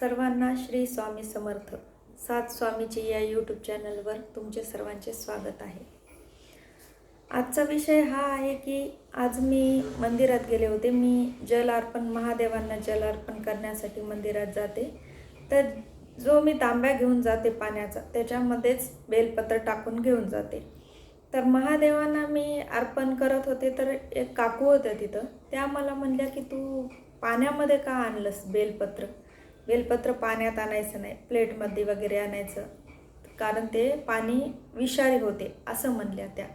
सर्वांना श्री स्वामी समर्थ. सात स्वामीची या यूट्यूब चॅनलवर तुमचे सर्वांचे स्वागत आहे. आजचा विषय हा आहे की आज मी मंदिरात गेले होते. मी जल अर्पण महादेवांना जल अर्पण करण्यासाठी मंदिरात जाते. तर जो मी तांब्या घेऊन जाते पाण्याचा त्याच्यामध्येच बेलपत्र टाकून घेऊन जाते. तर महादेवांना मी अर्पण करत होते तर एक काकू होत्या तिथं. त्या मला म्हणल्या की तू पाण्यामध्ये का आणलंस बेलपत्र? बेलपत्र पाण्यात आणायचं नाही प्लेटमध्ये वगैरे आणायचं. कारण ते पाणी विषारी होते असं म्हणल्या त्या.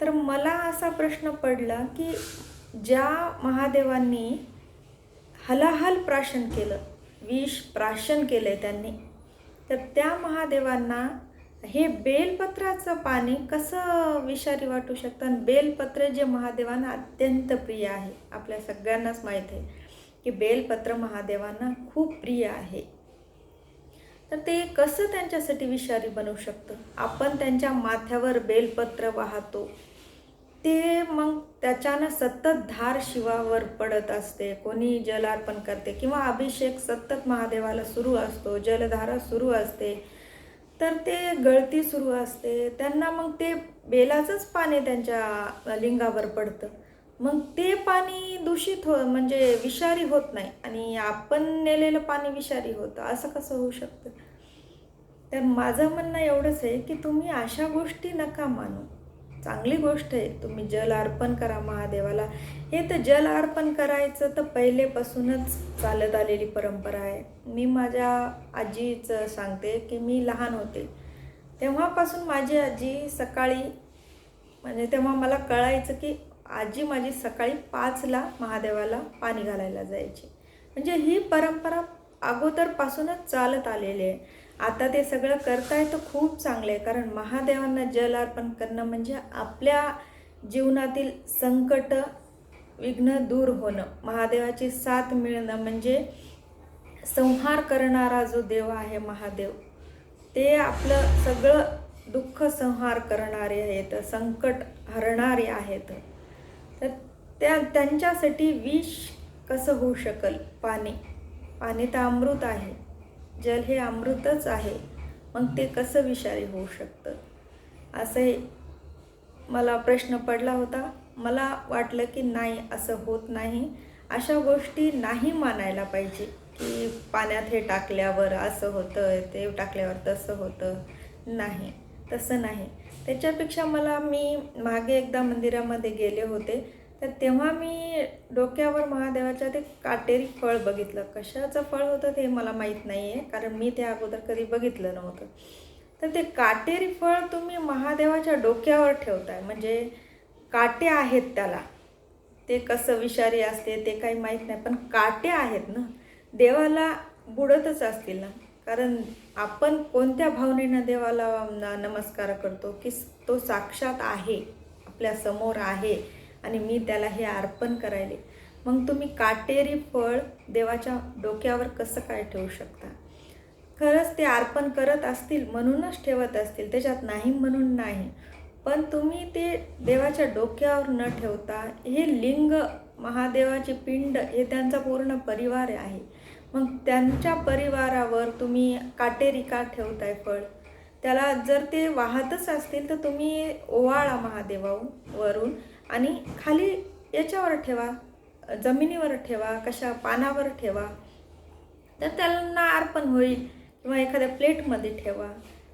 तर मला असा प्रश्न पडला की ज्या महादेवांनी हलाहल प्राशन केलं विष प्राशन केलं आहे त्यांनी तर त्या महादेवांना हे बेलपत्राचं पाणी कसं विषारी वाटू शकतं? आणि बेलपत्र जे महादेवांना अत्यंत प्रिय आहे आपल्या सगळ्यांनाच माहीत आहे. की बेलपत्र महादेवांना खूप प्रिय आहे. तर ते कसं त्यांच्यासाठी विषारी बनवू शकतं? आपण त्यांच्या माथ्यावर बेलपत्र वाहतो. ते मग त्याच्यानं सतत धार शिवावर पडत असते. कोणी जलार्पण करते किंवा अभिषेक सतत महादेवाला सुरू असतो जलधारा सुरू असते तर ते गळती सुरू असते. त्यांना मग ते बेलाचंच पाणी त्यांच्या लिंगावर पडतं. मग ते पाणी दूषित हो म्हणजे विषारी होत नाही आणि आपण नेलेलं पाणी विषारी होतं. असं कसं होऊ शकतं? तर माझं म्हणणं एवढंच आहे की तुम्ही अशा गोष्टी नका मानू. चांगली गोष्ट आहे तुम्ही जल अर्पण करा महादेवाला. हे तर जल अर्पण करायचं तर पहिलेपासूनच चालत आलेली परंपरा आहे. मी माझ्या आजीचं सांगते की मी लहान होते. तेव्हापासून माझी आजी सकाळी म्हणजे तेव्हा मला कळायचं की आजी माझी सकाळी पाचला महादेवाला पाणी घालायला जायची. म्हणजे ही परंपरा अगोदरपासूनच चालत आलेली आहे. आता ते सगळं करताय तर खूप चांगलं आहे. कारण महादेवांना जल अर्पण करणं म्हणजे आपल्या जीवनातील संकट विघ्न दूर होणं. महादेवाची साथ मिळणं म्हणजे संहार करणारा जो देव आहे महादेव ते आपलं सगळं दुःख संहार करणारे आहेत संकट हरणारे आहेत. तर त्या त्यांच्यासाठी विष कसं होऊ शकल? पाणी. पाणी तर अमृत आहे. जल हे अमृतच आहे. मग ते कसं विषारी होऊ शकतं? असे मला प्रश्न पडला होता. मला वाटलं की नाही असं होत नाही. अशा गोष्टी नाही मानायला पाहिजे की पाण्यात हे टाकल्यावर असं होतं ते टाकल्यावर तसं होतं. नाही. तसं नाही. त्याच्यापेक्षा मला मी मागे एकदा मंदिरामध्ये गेले होते तर तेव्हा मी डोक्यावर महादेवाच्या ते काटेरी फळ बघितलं. कशाचं फळ होतं ते मला माहीत नाही आहे कारण मी ते अगोदर कधी बघितलं नव्हतं. तर ते काटेरी फळ तुम्ही महादेवाच्या डोक्यावर ठेवताय म्हणजे काटे आहेत त्याला. ते कसं विषारी असते ते काही माहीत नाही पण काटे आहेत ना. देवाला बुडतच असतील ना. कारण आपण कोणत्या भावनेनं देवाला नमस्कार करतो की तो साक्षात आहे आपल्यासमोर आहे आणि मी त्याला हे अर्पण करायले. मग तुम्ही काटेरी फळ देवाच्या डोक्यावर कसं काय ठेवू शकता? खरंच ते अर्पण करत असतील म्हणूनच ठेवत असतील त्याच्यात नाही म्हणून नाही. पण तुम्ही ते देवाच्या डोक्यावर न ठेवता हे लिंग महादेवाचे पिंड हे त्यांचा पूर्ण परिवार आहे. मग त्यांच्या परिवारावर तुम्ही काटेरी का ठेवताय फळ? त्याला जर ते वाहतच असतील तर तुम्ही ओवाळा महादेवावरून आणि खाली याच्यावर ठेवा जमिनीवर ठेवा कशा पानावर ठेवा. तर त्यांना अर्पण होईल किंवा एखाद्या प्लेटमध्ये ठेवा.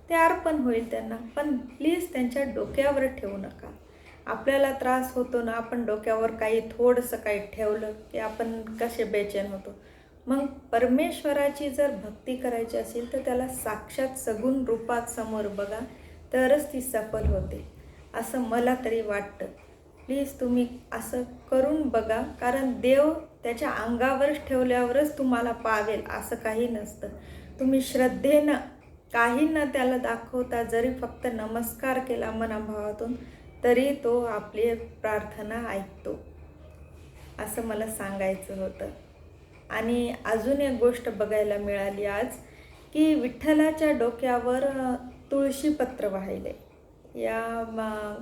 ते अर्पण होईल त्यांना पण प्लीज त्यांच्या डोक्यावर ठेवू नका. आपल्याला त्रास होतो ना आपण डोक्यावर काही थोडंसं काही ठेवलं की आपण कसे बेचैन होतो. मग परमेश्वराची जर भक्ती करायची असेल तर त्याला साक्षात सगुण रूपात समोर बघा तरच ती सफल होते. असं मला तरी वाटतं. प्लीज तुम्ही असं करून बघा कारण देव त्याच्या अंगावरच ठेवल्यावरच तुम्हाला पावेल असं काही नसतं. तुम्ही श्रद्धेनं काही न त्याला दाखवता जरी फक्त नमस्कार केला मनाभावातून तरी तो आपली प्रार्थना ऐकतो. असं मला सांगायचं होतं. आणि अजून एक गोष्ट बघायला मिळाली आज की विठ्ठलाच्या डोक्यावर तुळशीपत्र वाहिले. या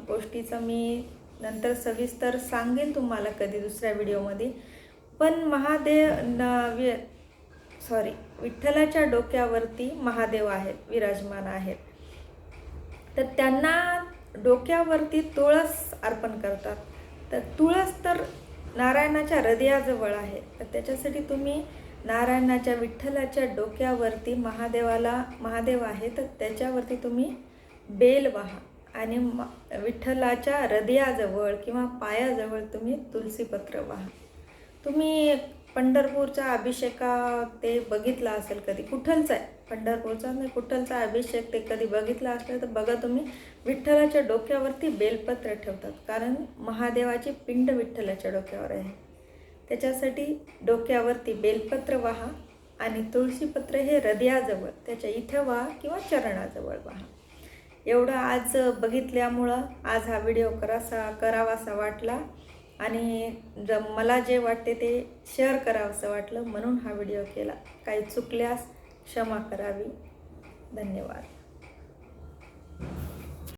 गोष्टीचं मी नंतर सविस्तर सांगेन तुम्हाला कधी दुसऱ्या व्हिडिओमध्ये. पण महादेव न वि सॉरी विठ्ठलाच्या डोक्यावरती महादेव आहेत विराजमान आहेत. तर त्यांना डोक्यावरती तुळस अर्पण करतात. तर तुळस तर नारायणाच्या हृदयाजवळ आहे. तर त्याच्यासाठी तुम्ही नारायणाच्या विठ्ठलाच्या डोक्यावरती महादेवाला महादेव आहे तर त्याच्यावरती तुम्ही बेल वाहा. आणि म विठ्ठलाच्या हृदयाजवळ किंवा पायाजवळ तुम्ही तुलसीपत्र वाहा. तुम्ही पंढरपूरचा अभिषेका ते बघितला असेल कधी? कुठलचा आहे? पंढरपूरचा नाही कुठलचा अभिषेक ते कधी बघितला असेल? तर बघा तुम्ही विठ्ठलाच्या डोक्यावरती बेलपत्र ठेवतात. कारण महादेवाची पिंड विठ्ठलाच्या डोक्यावर आहे. त्याच्यासाठी डोक्यावरती बेलपत्र वाहा आणि तुळशीपत्र हे हृदयाजवळ त्याच्या इथं वाहा किंवा चरणाजवळ वाहा. एवढं आज बघितल्यामुळं आज हा व्हिडिओ करासा करावासा वाटला. आणि ज मला जे वाटते ते शेअर करावंसं वाटलं म्हणून हा व्हिडिओ केला. काही चुकल्यास क्षमा करावी. धन्यवाद.